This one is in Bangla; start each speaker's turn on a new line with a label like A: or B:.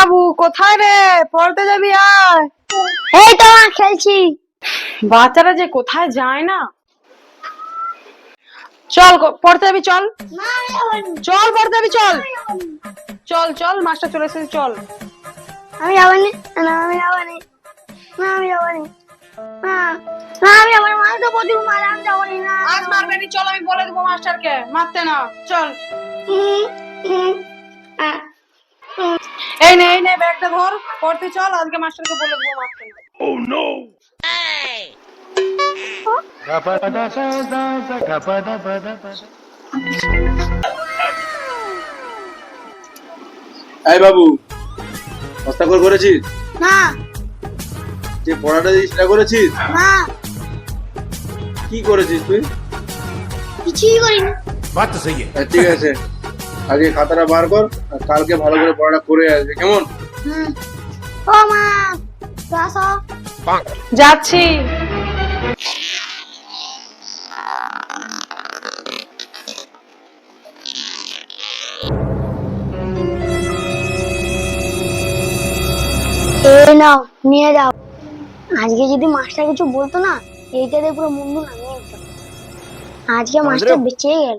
A: বাবু কোথায় রে? পড়তে যাবি আয়।
B: এই তো মা খেলছি।
A: বাচ্চারা যে কোথায় যায় না। চল পড়তে যাবি চল। চল পড়তে যাবি চল। চল চল মাস্টার চলে এসেছে চল।
B: আমি যাব না। আমি যাব না। আমি যাব না। আমি মানে তো প্রচুর মারা আমি যাব না
A: আজ মারবে নি চল আমি বলে দেবো মাস্টারকে। মারতে না চল। এই নে এই নে ব্যাগটা ধর পড়তে চল আজকে মাস্টারকে বলে দেবো মাস্টার। ও নো
C: এই বাবু হস্তাক্ষর করেছিস?
B: না।
C: যে পড়াটা দিস সেটা করেছিস?
B: না।
C: কি করেছিস তুই?
B: কিছুই করিনি।
C: বাচ্চা ঠিক আছে। আজকে খাতাটা বার কর কালকে ভালো করে পড়াটা করে আসবে কেমন?
A: যাচ্ছি।
B: নাও নিয়ে যাও। আজকে যদি মাস্টার কিছু বলতো না এইটাতে পুরো মুন্ডু নামিয়ে আজকে মাস্টার বেঁচে গেল।